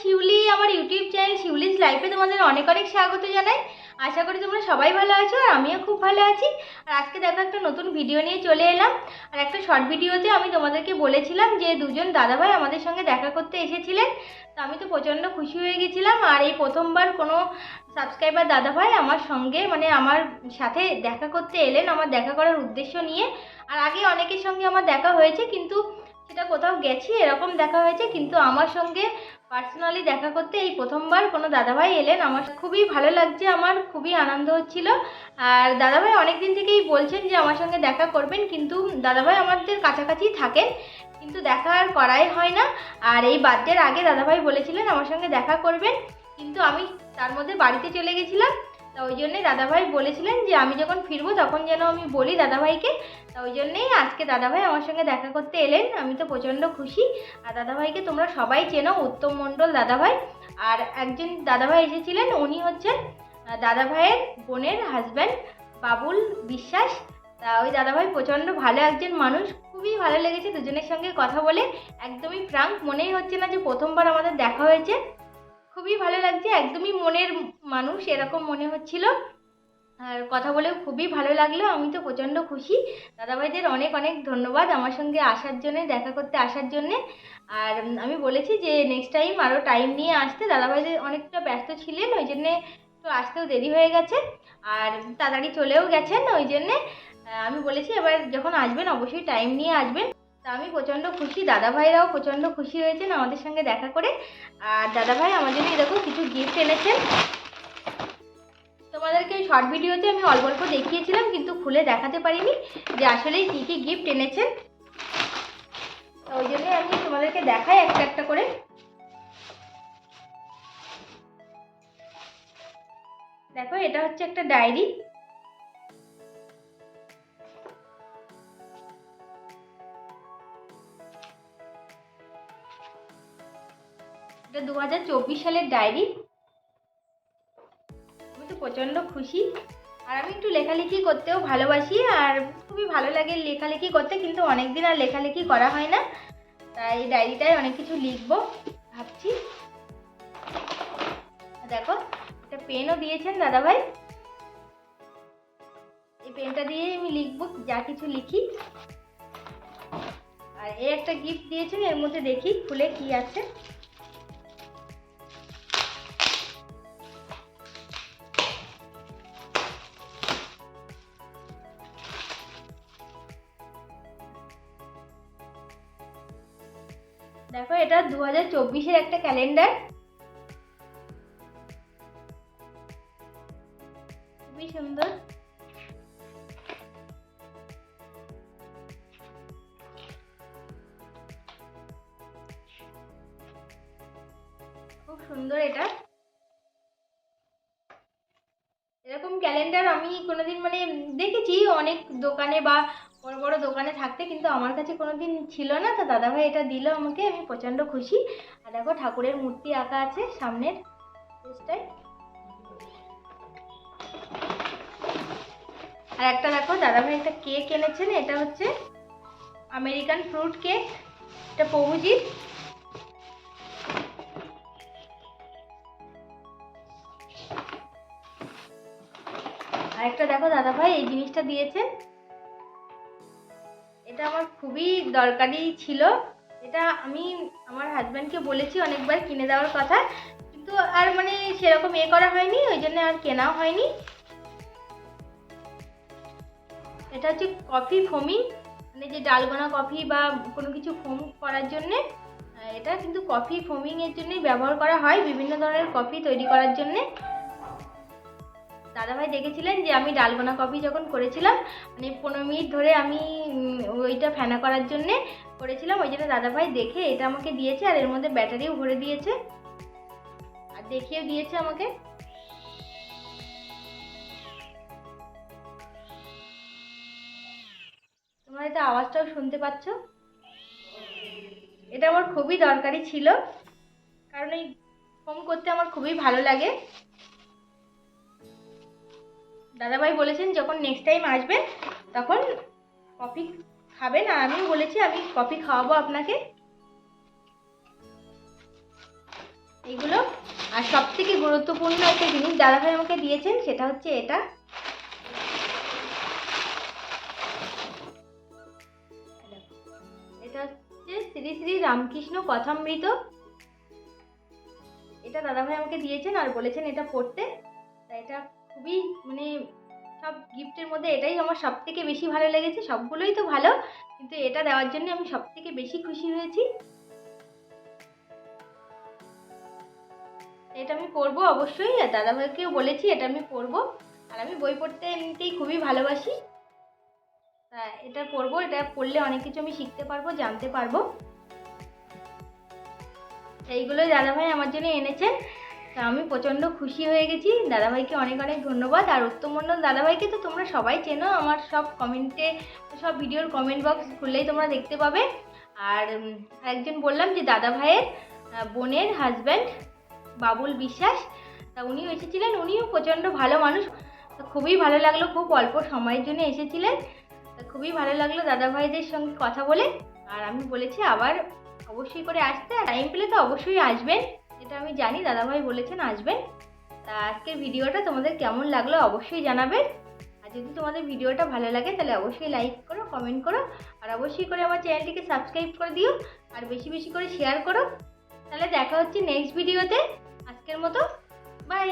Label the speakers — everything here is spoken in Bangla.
Speaker 1: শিউলি আমার ইউটিউব চ্যানেল শিউলিস লাইফে তোমাদের অনেক অনেক স্বাগত জানাই। আশা করি তোমরা সবাই ভালো আছো আর আমিও খুব ভালো আছি। আর আজকে দেখো একটা নতুন ভিডিও নিয়ে চলে এলাম। আর একটা শর্ট ভিডিওতে আমি তোমাদেরকে বলেছিলাম যে দুজন দাদাভাই আমাদের সঙ্গে দেখা করতে এসেছিলেন। তো আমি তো প্রচণ্ড খুশি হয়ে গেছিলাম। আর এই প্রথমবার কোনো সাবস্ক্রাইবার দাদাভাই আমার সঙ্গে মানে আমার সাথে দেখা করতে এলেন আমার দেখা করার উদ্দেশ্য নিয়ে। আর আগে অনেকের সঙ্গে আমার দেখা হয়েছে, কিন্তু সেটা কোথাও গেছি, এরকম দেখা হয়েছে। কিন্তু আমার সঙ্গে পার্সোনালি দেখা করতে এই প্রথমবার কোনো দাদাভাই এলেন, আমার খুবই ভালো লাগছে, আমার খুবই আনন্দ হচ্ছিল। আর দাদাভাই অনেক দিন থেকেই বলছেন যে আমার সঙ্গে দেখা করবেন, কিন্তু দাদাভাই আমাদের কাছাকাছি থাকেন, কিন্তু দেখা আর করাই হয় না। আর এই বার্থডের আগে দাদাভাই বলেছিলেন আমার সঙ্গে দেখা করবেন, কিন্তু আমি তার মধ্যে বাড়িতে চলে গেছিলাম। তা ওই জন্যে দাদাভাই বলেছিলেন যে আমি যখন ফিরবো তখন যেন আমি বলি দাদাভাইকে। তা ওই জন্যেই আজকে দাদাভাই আমার সঙ্গে দেখা করতে এলেন। আমি তো প্রচণ্ড খুশি। আর দাদাভাইকে তোমরা সবাই চেনো, উত্তম মণ্ডল দাদাভাই। আর একজন দাদাভাই এসেছিলেন, উনি হচ্ছেন দাদাভাইয়ের বোনের হাজব্যান্ড বাবুল বিশ্বাস। তা ওই দাদাভাই প্রচণ্ড ভালো একজন মানুষ, খুবই ভালো লেগেছে দুজনের সঙ্গে কথা বলে। একদমই ফ্রাঙ্ক মনেই হচ্ছে না যে প্রথমবার আমাদের দেখা হয়েছে। খুবই ভালো লাগছে, একদমই মনের মানুষ, এরকম মনে হচ্ছিল। আর কথা বলেও খুবই ভালো লাগল, আমি তো প্রচণ্ড খুশি। দাদাভাইদের অনেক অনেক ধন্যবাদ আমার সঙ্গে আসার জন্যে, দেখা করতে আসার জন্যে। আর আমি বলেছি যে নেক্সট টাইম আরও টাইম নিয়ে আসতে দাদাভাইদের অনেকটা ব্যস্ত ছিলেন, ওই জন্যে তো আসতেও দেরি হয়ে গেছে। আর তাড়াতাড়ি চলেও গেছেন, ওই জন্যে আমি বলেছি এবার যখন আসবেন, অবশ্যই টাইম নিয়ে আসবেন। তা আমি প্রচণ্ড খুশি, দাদাভাইরাও প্রচণ্ড খুশি হয়েছেন আমাদের সঙ্গে দেখা করে। আর দাদাভাই জন্য এরকম কিছু গিফট এনেছেন। তোমাদেরকে শর্ট ভিডিওতে আমি অল্প অল্প দেখিয়েছিলাম, কিন্তু খুলে দেখাতে পারিনি যে আসলে কী কী গিফট এনেছেন। ওই জন্য আমি তোমাদেরকে দেখাই একটা একটা করে। দেখো, এটা হচ্ছে একটা ডায়েরি। এটা দু হাজার চব্বিশ সালের ডায়েরি। আমি তো প্রচণ্ড খুশি। আর আমি একটু লেখালেখি করতেও ভালোবাসি, আর খুবই ভালো লাগে লেখালেখি করতে, কিন্তু অনেক দিন আর লেখালেখি করা হয় না। তাই ডায়েরিটায় অনেক কিছু লিখব, ভাবছি। দেখো, একটা পেনও দিয়েছেন দাদাভাই। এই পেনটা দিয়ে আমি লিখব, যা কিছু লিখি। আর এই একটা গিফট দিয়েছেন, এর মধ্যে দেখি, খুলে কি আছে। দেখো, এটা দু হাজার চব্বিশের একটা ক্যালেন্ডার। খুবই সুন্দর। খুব সুন্দর এটা। এরকম ক্যালেন্ডার আমি কোনোদিন মানে দেখেছি, অনেক দোকানে বা বড় বড় দোকানে থাকতে কিন্তু আমার কাছে কোনোদিন ছিল না। তো দাদাভাই এটা দিল আমাকে, আমি প্রচণ্ড খুশি। আর দেখো ঠাকুরের মূর্তি আঁকা আছে সামনের আর একটা দেখো, দাদাভাই একটা কেক এনেছেন, এটা হচ্ছে আমেরিকান ফ্রুট কেক। এটা আর একটা দেখো দাদাভাই, এই জিনিসটা দিয়েছেন। এটা আমার খুবই দরকারি ছিল। এটা আমি আমার হাজব্যান্ডকে বলেছি অনেকবার কিনে দেওয়ার কথা। কিন্তু আর মানে সেরকম এ করা হয়নি, ওই জন্য আর কেনাও হয়নি। এটা হচ্ছে কফি ফোমিং মানে যে ডালগোনা কফি বা কোনো কিছু ফোম করার জন্যে এটা কিন্তু কফি ফোমিংয়ের জন্যই ব্যবহার করা হয়। বিভিন্ন ধরনের কফি তৈরি করার জন্যে। দাদাভাই দেখেছিলেন যে আমি ডালগোনা কফি যখন করেছিলাম মানে পনেরো মিনিট ধরে আমি ওইটা ফেনা করার জন্যে করেছিলাম, ওই জন্য দাদাভাই দেখে এটা আমাকে দিয়েছে আর এর মধ্যে ব্যাটারিও ভরে দিয়েছে। আর দেখিয়েও দিয়েছে আমাকে। তোমরা এটা আওয়াজটাও শুনতে পাচ্ছ? এটা আমার খুবই দরকারি ছিল, কারণ এই ফোন করতে আমার খুবই ভালো লাগে। দাদাভাই বলেছেন, যখন নেক্সট টাইম আসবেন, তখন কফি খাবেন। আর আমিও বলেছি, আমি কফি খাওয়াবো আপনাকে। এই আর সব থেকে গুরুত্বপূর্ণ একটা জিনিস দাদাভাই আমাকে দিয়েছেন, সেটা হচ্ছে এটা। এটা হচ্ছে শ্রী শ্রী রামকৃষ্ণ কথামৃত। এটা দাদাভাই আমাকে দিয়েছেন আর বলেছেন এটা পড়তে। এটা খুবই মানে সব গিফটের মধ্যে এটাই আমার সব থেকে বেশি ভালো লেগেছে, সবগুলোই তো ভালো, কিন্তু এটা দেওয়ার জন্য আমি সব থেকে বেশি খুশি হয়েছি। এটা আমি পড়ব অবশ্যই, আর দাদাভাইকেও বলেছি এটা আমি পড়ব আর আমি বই পড়তে এমনিতেই খুবই ভালোবাসি। তা এটা পড়ব এটা পড়লে অনেক কিছু আমি শিখতে পারব, জানতে পারব। এইগুলো দাদাভাই আমার জন্য এনেছেন। তা আমি প্রচণ্ড খুশি হয়ে গেছি। দাদাভাইকে অনেক অনেক ধন্যবাদ। আর উত্তম মণ্ডল দাদাভাইকে তো তোমরা সবাই চেনো। আমার সব কমেন্টে সব ভিডিওর কমেন্ট বক্স খুললেই তোমরা দেখতে পাবে। আর একজন বললাম যে দাদাভাইয়ের বোনের হাজব্যান্ড বাবুল বিশ্বাস, তা উনিও এসেছিলেন। উনিও প্রচণ্ড ভালো মানুষ। খুবই ভালো লাগল। খুব অল্প সময়ের জন্য এসেছিলেন। খুবই ভালো লাগল দাদাভাইদের সঙ্গে কথা বলে। আর আমি বলেছি আবার অবশ্যই করে আসতে। আর টাইম পেলে তো অবশ্যই আসবেন। এটা আমি জানি, দাদাভাই বলেছেন আসবেন তা আজকের ভিডিওটা তোমাদের কেমন লাগল অবশ্যই জানাবেন। আর যদি তোমাদের ভিডিওটা ভালো লাগে, তাহলে অবশ্যই লাইক করো কমেন্ট করো, আর অবশ্যই করে আমার চ্যানেলটিকে সাবস্ক্রাইব করে দিও, আর বেশি বেশি করে শেয়ার করো। তাহলে দেখা হচ্ছে নেক্সট ভিডিওতে আজকের মতো বাই